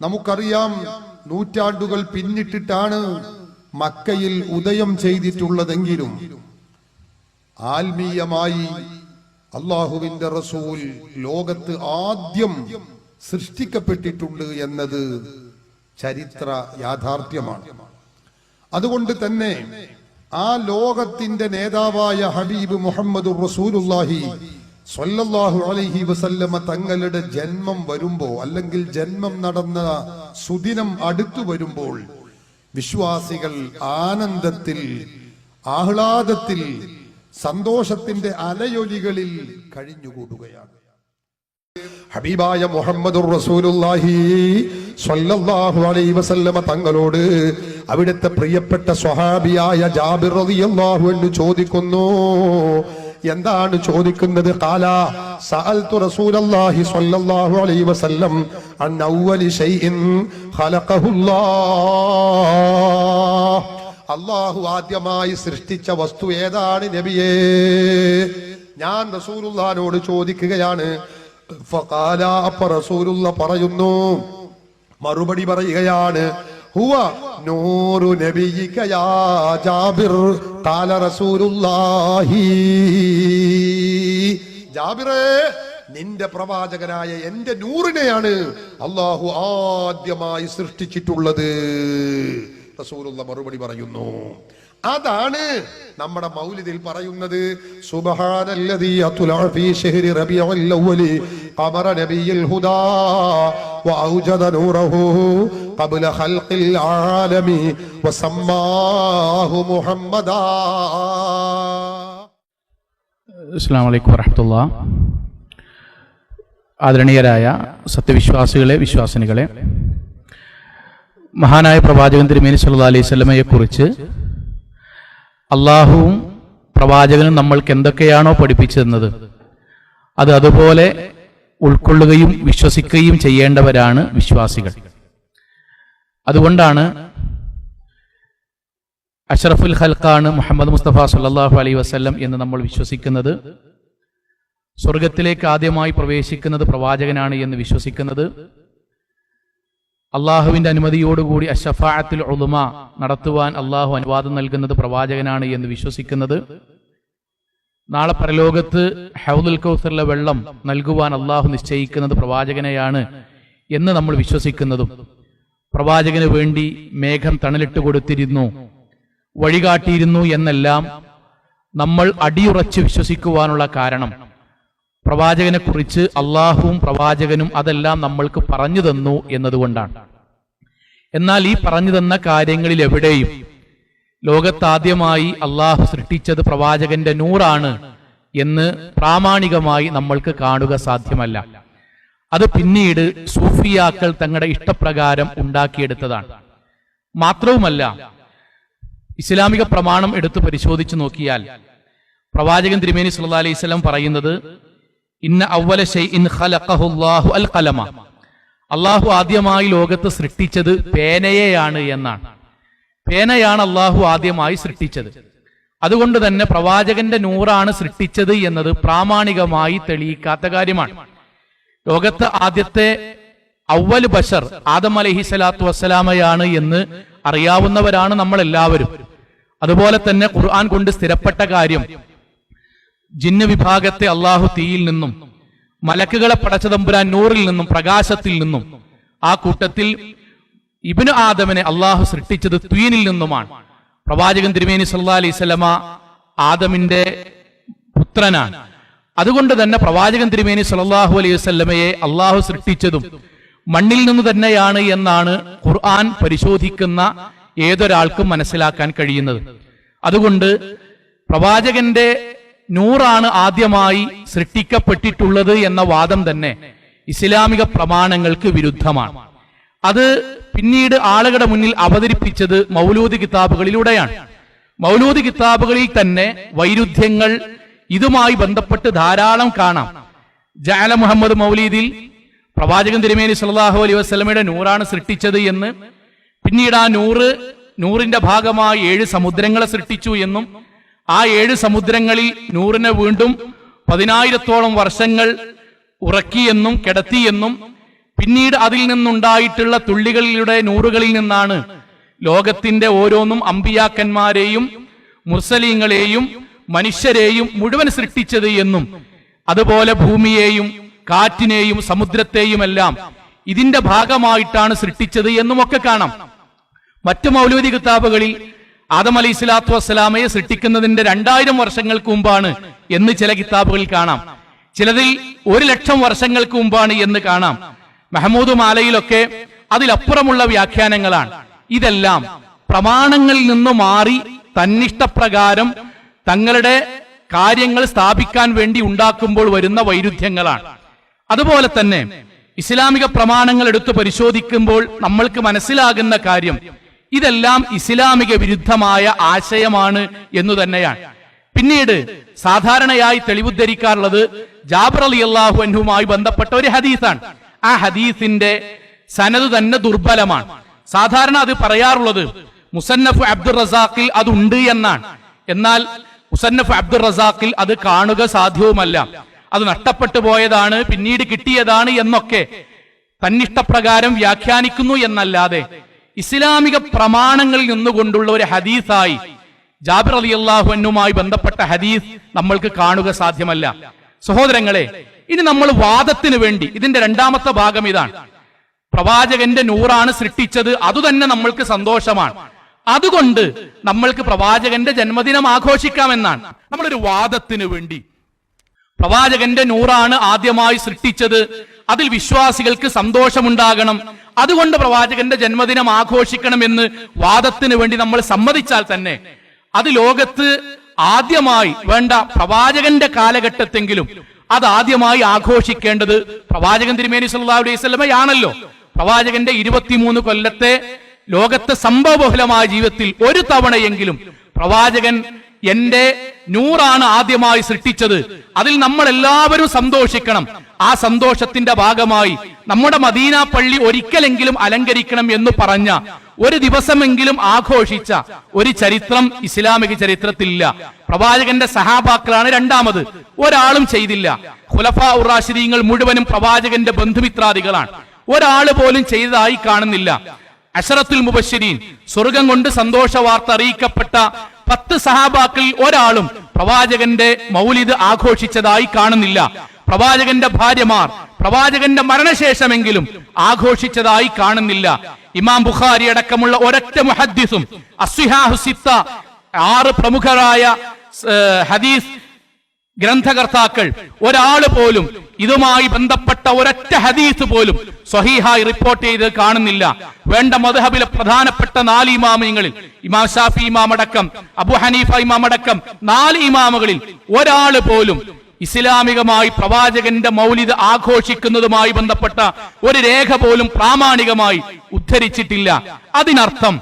നമുക്കറിയാം നൂറ്റാണ്ടുകൾ പിന്നിട്ടിട്ടാണ് മക്കയിൽ ഉദയം ചെയ്തിട്ടുള്ളതെങ്കിലും ആത്മീയമായി അള്ളാഹുവിന്റെ റസൂൽ ലോകത്ത് ആദ്യം സൃഷ്ടിക്കപ്പെട്ടിട്ടുണ്ട് എന്നത് ചരിത്ര യാഥാർത്ഥ്യമാണ്. അതുകൊണ്ട് തന്നെ ആ ലോകത്തിന്റെ നേതാവായ ഹബീബ് മുഹമ്മദ് റസൂലുല്ലാഹി സ്വല്ലല്ലാഹു അലൈഹി വസല്ലമ തങ്ങളുടെ ജന്മം വരുമ്പോ അല്ലെങ്കിൽ ജന്മം നടന്ന സുദിനം അടുത്തു വരുമ്പോൾ വിശ്വാസികൾ ആനന്ദത്തിൽ ആഹ്ലാദത്തിൽ സന്തോഷത്തിന്റെ അലയൊലികളിൽ കഴിഞ്ഞുകൂടുകയാണ്. ഹബീബായ മുഹമ്മദ് റസൂലുള്ളാഹി അലൈഹി വസല്ലമ തങ്ങളോട് അവിടുത്തെ പ്രിയപ്പെട്ട സ്വഹാബിയായ ജാബിർ റളിയല്ലാഹു അൻഹു ചോദിക്കുന്നു എന്താണ് ചോദിക്കുന്നത്? സഅൽതു സ്വല്ലല്ലാഹു അലൈഹി വസല്ലം ഖലഖഹുല്ലാഹ്. അള്ളാഹു ആദ്യമായി സൃഷ്ടിച്ച വസ്തു ഏതാണ് നബിയേ? ഞാൻ റസൂലുള്ളാനോട് ചോദിക്കുകയാണ്. ഫഖാല റസൂലുള്ള പറയുന്നു മറുപടി പറയുകയാണ് നബിയിക യാ ജാബിർ ഖാല റസൂലുള്ളാഹി. ജാബിറേ നിന്റെ പ്രവാചകനായ എന്റെ നൂറിനെയാണ് അള്ളാഹു ആദ്യമായി സൃഷ്ടിച്ചിട്ടുള്ളത്. റസൂലുള്ള മറുപടി പറയുന്നു അതാണ് നമ്മുടെ മൗലിദിൽ പറയുന്നത് സുബ്ഹാനല്ലദീ അത്ലഅ ഫീ ശഹ്രി റബീഉൽ അവ്വലി ഖമറ നബിയിൽ ഹുദാ വഔജദ നൂറഹു قبل خلق العالم وسماه محمدا അസ്സാം വലൈക്കും വറഹമത്തുള്ള ആദരണീയരായ സത്യവിശ്വാസികളെ വിശ്വാസിനികളെ മഹാനായ പ്രവാചകൻ തിരുമേനി സല്ലാ അലൈഹി സ്വലമയെ കുറിച്ച് അള്ളാഹുവും പ്രവാചകനും നമ്മൾക്ക് എന്തൊക്കെയാണോ പഠിപ്പിച്ചിരുന്നത് അത് അതുപോലെ ഉൾക്കൊള്ളുകയും വിശ്വസിക്കുകയും ചെയ്യേണ്ടവരാണ് വിശ്വാസികൾ. അതുകൊണ്ടാണ് അഷറഫുൽ ഹൽക്കാണ് മുഹമ്മദ് മുസ്തഫ സുല്ലാഹു അലൈ വസ്ല്ലം എന്ന് നമ്മൾ വിശ്വസിക്കുന്നത്. സ്വർഗത്തിലേക്ക് ആദ്യമായി പ്രവേശിക്കുന്നത് പ്രവാചകനാണ് എന്ന് വിശ്വസിക്കുന്നത്. അള്ളാഹുവിന്റെ അനുമതിയോടുകൂടി അഷഫാഅത്തിൽ ഉളുമ നടത്തുവാൻ അള്ളാഹു അനുവാദം നൽകുന്നത് പ്രവാചകനാണ് എന്ന് വിശ്വസിക്കുന്നത്. നാളെ പരലോകത്ത് ഹൗദുൽ കൗസറിലെ വെള്ളം നൽകുവാൻ അള്ളാഹു നിശ്ചയിക്കുന്നത് പ്രവാചകനെയാണ് എന്ന് നമ്മൾ വിശ്വസിക്കുന്നതും. പ്രവാചകന് വേണ്ടി മേഘം തണലിട്ട് കൊടുത്തിരുന്നു. വഴികാട്ടിയിരുന്നു എന്നെല്ലാം നമ്മൾ അടിയുറച്ച് വിശ്വസിക്കുവാനുള്ള കാരണം. പ്രവാചകനെ കുറിച്ച് അള്ളാഹുവും പ്രവാചകനും അതെല്ലാം നമ്മൾക്ക് പറഞ്ഞു തന്നു എന്നതുകൊണ്ടാണ്. എന്നാൽ ഈ പറഞ്ഞു തന്ന കാര്യങ്ങളിൽ എവിടെയും ലോകത്താദ്യമായി അള്ളാഹു സൃഷ്ടിച്ചത് പ്രവാചകന്റെ നൂറാണ് എന്ന് പ്രാമാണികമായി നമ്മൾക്ക് കാണുക സാധ്യമല്ല. അത് പിന്നീട് സൂഫിയാക്കൾ തങ്ങളുടെ ഇഷ്ടപ്രകാരം ഉണ്ടാക്കിയെടുത്തതാണ്. മാത്രവുമല്ല ഇസ്ലാമിക പ്രമാണം എടുത്തു പരിശോധിച്ചു നോക്കിയാൽ പ്രവാചകൻ തിരുമേനി സുല്ലാ അലൈഹി സ്വലം പറയുന്നത് ഇന്ന അവല ഖലഖഹുല്ലാഹു അൽ ഖലമ അള്ളാഹു ആദ്യമായി ലോകത്ത് സൃഷ്ടിച്ചത് പേനയെയാണ് എന്നാണ്. പേനയാണ് അള്ളാഹു ആദ്യമായി സൃഷ്ടിച്ചത്. അതുകൊണ്ട് തന്നെ പ്രവാചകന്റെ നൂറാണ് സൃഷ്ടിച്ചത് എന്നത് പ്രാമാണികമായി തെളിയിക്കാത്ത കാര്യമാണ്. ലോകത്ത് ആദ്യത്തെ അവൽ ബഷർ ആദം അലഹി സ്വലാത്തു വസ്സലാമയാണ് എന്ന് അറിയാവുന്നവരാണ് നമ്മൾ എല്ലാവരും അതുപോലെ തന്നെ ഖുർആൻ കൊണ്ട് സ്ഥിരപ്പെട്ട കാര്യം ജിന്ന് വിഭാഗത്തെ അള്ളാഹു തീയിൽ നിന്നും മലക്കുകളെ പടച്ച തമ്പുരാൻ നൂറിൽ നിന്നും പ്രകാശത്തിൽ നിന്നും ആ കൂട്ടത്തിൽ ഇബിന് ആദമനെ അള്ളാഹു സൃഷ്ടിച്ചത് ത്വീനിൽ നിന്നുമാണ്. പ്രവാചകൻ തിരുമേനി സല്ലാ അലൈഹി സ്വലമ ആദമിന്റെ പുത്രനാണ്. അതുകൊണ്ട് തന്നെ പ്രവാചകൻ തിരുമേനി സല്ലല്ലാഹു അലൈഹി വസല്ലമയെ അള്ളാഹു സൃഷ്ടിച്ചതും മണ്ണിൽ നിന്ന് തന്നെയാണ് എന്നാണ് ഖുർആൻ പരിശോധിക്കുന്ന ഏതൊരാൾക്കും മനസ്സിലാക്കാൻ കഴിയുന്നത്. അതുകൊണ്ട് പ്രവാചകന്റെ നൂറാണ് ആദ്യമായി സൃഷ്ടിക്കപ്പെട്ടിട്ടുള്ളത് എന്ന വാദം തന്നെ ഇസ്ലാമിക പ്രമാണങ്ങൾക്ക് വിരുദ്ധമാണ്. അത് പിന്നീട് ആളുകളുടെ മുന്നിൽ അവതരിപ്പിച്ചത് മൗലൂദ് കിതാബുകളിലൂടെയാണ്. മൗലൂദ് കിതാബുകളിൽ തന്നെ വൈരുദ്ധ്യങ്ങൾ ഇതുമായി ബന്ധപ്പെട്ട് ധാരാളം കാണാം. ജാല മുഹമ്മദ് മൗലീദിൽ പ്രവാചകൻ തിരുമേനി സല്ലല്ലാഹു അലൈഹി വസല്ലമയുടെ നൂറാണ് സൃഷ്ടിച്ചത് എന്ന് പിന്നീട് ആ നൂറ് നൂറിന്റെ ഭാഗമായി ഏഴ് സമുദ്രങ്ങളെ സൃഷ്ടിച്ചു എന്നും ആ ഏഴ് സമുദ്രങ്ങളിൽ നൂറിനെ വീണ്ടും പതിനായിരത്തോളം വർഷങ്ങൾ ഉറക്കിയെന്നും കിടത്തിയെന്നും പിന്നീട് അതിൽ നിന്നുണ്ടായിട്ടുള്ള തുള്ളികളിലൂടെ നൂറുകളിൽ നിന്നാണ് ലോകത്തിന്റെ ഓരോന്നും അമ്പിയാക്കന്മാരെയും മുർസലീങ്ങളെയും മനുഷ്യരെയും മുഴുവൻ സൃഷ്ടിച്ചത് എന്നും അതുപോലെ ഭൂമിയെയും കാറ്റിനെയും സമുദ്രത്തെയുമെല്ലാം ഇതിന്റെ ഭാഗമായിട്ടാണ് സൃഷ്ടിച്ചത് എന്നുമൊക്കെ കാണാം. മറ്റു മൗലൂദി കിതാബുകളിൽ ആദം അലി ഇസ്ലാത്തു വസ്സലാമയെ സൃഷ്ടിക്കുന്നതിന്റെ രണ്ടായിരം വർഷങ്ങൾക്ക് മുമ്പാണ് എന്ന് ചില കിതാബുകളിൽ കാണാം. ചിലതിൽ ഒരു ലക്ഷം വർഷങ്ങൾക്ക് മുമ്പാണ് എന്ന് കാണാം. മെഹമ്മൂദ് മാലയിലൊക്കെ അതിലപ്പുറമുള്ള വ്യാഖ്യാനങ്ങളാണ്. ഇതെല്ലാം പ്രമാണങ്ങളിൽ നിന്ന് മാറി തന്നിഷ്ടപ്രകാരം തങ്ങളുടെ കാര്യങ്ങൾ സ്ഥാപിക്കാൻ വേണ്ടി ഉണ്ടാക്കുമ്പോൾ വരുന്ന വൈരുദ്ധ്യങ്ങളാണ്. അതുപോലെ തന്നെ ഇസ്ലാമിക പ്രമാണങ്ങൾ എടുത്തു പരിശോധിക്കുമ്പോൾ നമ്മൾക്ക് മനസ്സിലാകുന്ന കാര്യം ഇതെല്ലാം ഇസ്ലാമിക വിരുദ്ധമായ ആശയമാണ് എന്നു തന്നെയാണ്. പിന്നീട് സാധാരണയായി തെളിവുദ്ധരിക്കാറുള്ളത് ജാബർ അലി അള്ളാഹു അൻഹുമായി ബന്ധപ്പെട്ട ഒരു ഹദീസാണ്. ആ ഹദീസിന്റെ സനത് തന്നെ ദുർബലമാണ്. സാധാരണ അത് പറയാറുള്ളത് മുസന്നഫ് അബ്ദുൾ റസാഖിൽ അതുണ്ട് എന്നാണ്. എന്നാൽ മുസന്നഫ് അബ്ദുൾ റസാഖിൽ അത് കാണുക സാധ്യവുമല്ല. അത് നഷ്ടപ്പെട്ടു പോയതാണ് പിന്നീട് കിട്ടിയതാണ് എന്നൊക്കെ തന്നിഷ്ടപ്രകാരം വ്യാഖ്യാനിക്കുന്നു എന്നല്ലാതെ ഇസ്ലാമിക പ്രമാണങ്ങളിൽ നിന്നുകൊണ്ടുള്ള ഒരു ഹദീസായി ജാബിർ അലി അള്ളാഹുനുമായി ബന്ധപ്പെട്ട ഹദീസ് നമ്മൾക്ക് കാണുക സാധ്യമല്ല. സഹോദരങ്ങളെ ഇനി നമ്മൾ വാദത്തിന് വേണ്ടി ഇതിന്റെ രണ്ടാമത്തെ ഭാഗം ഇതാണ്. പ്രവാചകന്റെ നൂറാണ് സൃഷ്ടിച്ചത് അതുതന്നെ നമ്മൾക്ക് സന്തോഷമാണ്. അതുകൊണ്ട് നമ്മൾക്ക് പ്രവാചകന്റെ ജന്മദിനം ആഘോഷിക്കാമെന്നാണ്. നമ്മളൊരു വാദത്തിന് വേണ്ടി. പ്രവാചകന്റെ നൂറാണ് ആദ്യമായി സൃഷ്ടിച്ചത് അതിൽ വിശ്വാസികൾക്ക് സന്തോഷമുണ്ടാകണം. അതുകൊണ്ട് പ്രവാചകന്റെ ജന്മദിനം ആഘോഷിക്കണം എന്ന് വാദത്തിന് വേണ്ടി നമ്മൾ സമ്മതിച്ചാൽ തന്നെ അത് ലോകത്ത് ആദ്യമായി വേണ്ട പ്രവാചകന്റെ കാലഘട്ടത്തെങ്കിലും അത് ആദ്യമായി ആഘോഷിക്കേണ്ടത് പ്രവാചകൻ തിരുമേനി സല്ലല്ലാഹു അലൈഹി സ്വലമയാണല്ലോ പ്രവാചകന്റെ ഇരുപത്തിമൂന്ന് കൊല്ലത്തെ ലോകത്തെ സംഭവബഹുലമായ ജീവിതത്തിൽ ഒരു തവണയെങ്കിലും പ്രവാചകൻ എന്റെ നൂറാണ് ആദ്യമായി സൃഷ്ടിച്ചത്. അതിൽ നമ്മൾ എല്ലാവരും സന്തോഷിക്കണം. ആ സന്തോഷത്തിന്റെ ഭാഗമായി നമ്മുടെ മദീന പള്ളി ഒരിക്കലെങ്കിലും അലങ്കരിക്കണം എന്ന് പറഞ്ഞ ഒരു ദിവസമെങ്കിലും ആഘോഷിച്ച ഒരു ചരിത്രം ഇസ്ലാമിക ചരിത്രത്തിലില്ല. പ്രവാചകന്റെ സഹാബാക്കളാണ് രണ്ടാമത്. ഒരാളും ചെയ്തില്ല. ഖുലഫ ഉറാശിദീങ്ങൾ മുഴുവനും പ്രവാചകന്റെ ബന്ധുമിത്രാദികളാണ്. ഒരാൾ പോലും ചെയ്തതായി കാണുന്നില്ല. അഷറത്തുൽ മുബശ്ശരീൻ സ്വർഗം കൊണ്ട് സന്തോഷ വാർത്ത അറിയിക്കപ്പെട്ട പത്ത് സഹാബാക്കൾ ഒരാളും പ്രവാചകന്റെ മൗലിദ് ആഘോഷിച്ചതായി കാണുന്നില്ല. പ്രവാചകന്റെ ഭാര്യമാർ പ്രവാചകന്റെ മരണശേഷമെങ്കിലും ആഘോഷിച്ചതായി കാണുന്നില്ല. ഇമാം ബുഖാരി അടക്കമുള്ള ഒരൊറ്റ മുഹദ്ദിസും അസ്വിഹാഹു സിത്ത ആറ് പ്രമുഖരായ ഹദീസ് ഗ്രന്ഥകർത്താക്കൾ ഒരാൾ പോലും ഇതുമായി ബന്ധപ്പെട്ട ഒരൊറ്റ ഹദീസ് പോലും സ്വഹീഹായി റിപ്പോർട്ട് ചെയ്ത് കാണുന്നില്ല. വേണ്ട മധുഹബിലെ പ്രധാനപ്പെട്ട നാല് ഇമാമിങ്ങളിൽ ഇമാം ഷാഫി ഇമാം അടക്കം അബു ഹനീഫ ഇമാം അടക്കം നാല് ഇമാമുകളിൽ ഒരാൾ പോലും ഇസ്ലാമികമായി പ്രവാചകന്റെ മൗലിത ആഘോഷിക്കുന്നതുമായി ബന്ധപ്പെട്ട ഒരു രേഖ പോലും പ്രാമാണികമായി ഉദ്ധരിച്ചിട്ടില്ല. അതിനർത്ഥം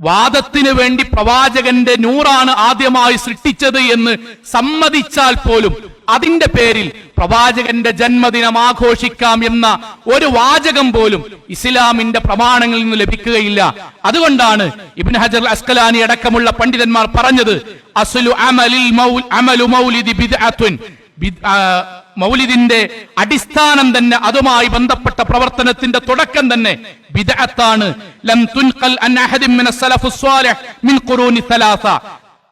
വാദത്തിന് വേണ്ടി പ്രവാചകന്റെ നൂറാണ് ആദ്യമായി സൃഷ്ടിച്ചത് എന്ന് സമ്മതിച്ചാൽ പോലും അതിന്റെ പേരിൽ പ്രവാചകന്റെ ജന്മദിനം ആഘോഷിക്കാം എന്ന ഒരു വാചകം പോലും ഇസ്ലാമിന്റെ പ്രമാണങ്ങളിൽ നിന്ന് ലഭിക്കുകയില്ല. അതുകൊണ്ടാണ് ഇബിൻ ഹജർ അസ്കലാനി അടക്കമുള്ള പണ്ഡിതന്മാർ പറഞ്ഞത് അസ്ലു അമലിൽ മൗലിദിന്റെ അടിസ്ഥാനം തന്നെ അതുമായി ബന്ധപ്പെട്ട പ്രവർത്തനത്തിന്റെ തുടക്കം തന്നെ ബിദ്അത്താണ്. ലം തുൻഖൽ അൻ അഹദിൻ മിന സലഫുസ് സ്വാലിഹ് മിൻ ഖുറൂനി സലാസ.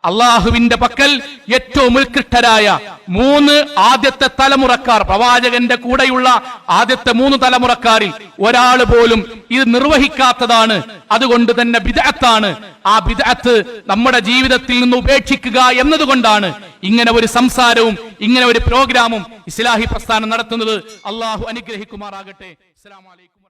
അള്ളാഹുവിന്റെ പക്കൽ ഏറ്റവും ഉത്കൃഷ്ടരായ മൂന്ന് ആദ്യത്തെ തലമുറക്കാർ പ്രവാചകന്റെ കൂടെയുള്ള ആദ്യത്തെ മൂന്ന് തലമുറക്കാരിൽ ഒരാൾ പോലും ഇത് നിർവഹിക്കാത്തതാണ്. അതുകൊണ്ട് തന്നെ ബിദഅത്താണ്. ആ ബിദഅത്ത് നമ്മുടെ ജീവിതത്തിൽ നിന്ന് ഉപേക്ഷിക്കുക എന്നതുകൊണ്ടാണ് ഇങ്ങനെ ഒരു സംസാരവും ഇങ്ങനെ ഒരു പ്രോഗ്രാമും ഇസ്ലാഹി പ്രസ്ഥാനം നടത്തുന്നത്. അള്ളാഹു അനുഗ്രഹിക്കുമാറാകട്ടെ. അസ്സലാമു അലൈക്കും.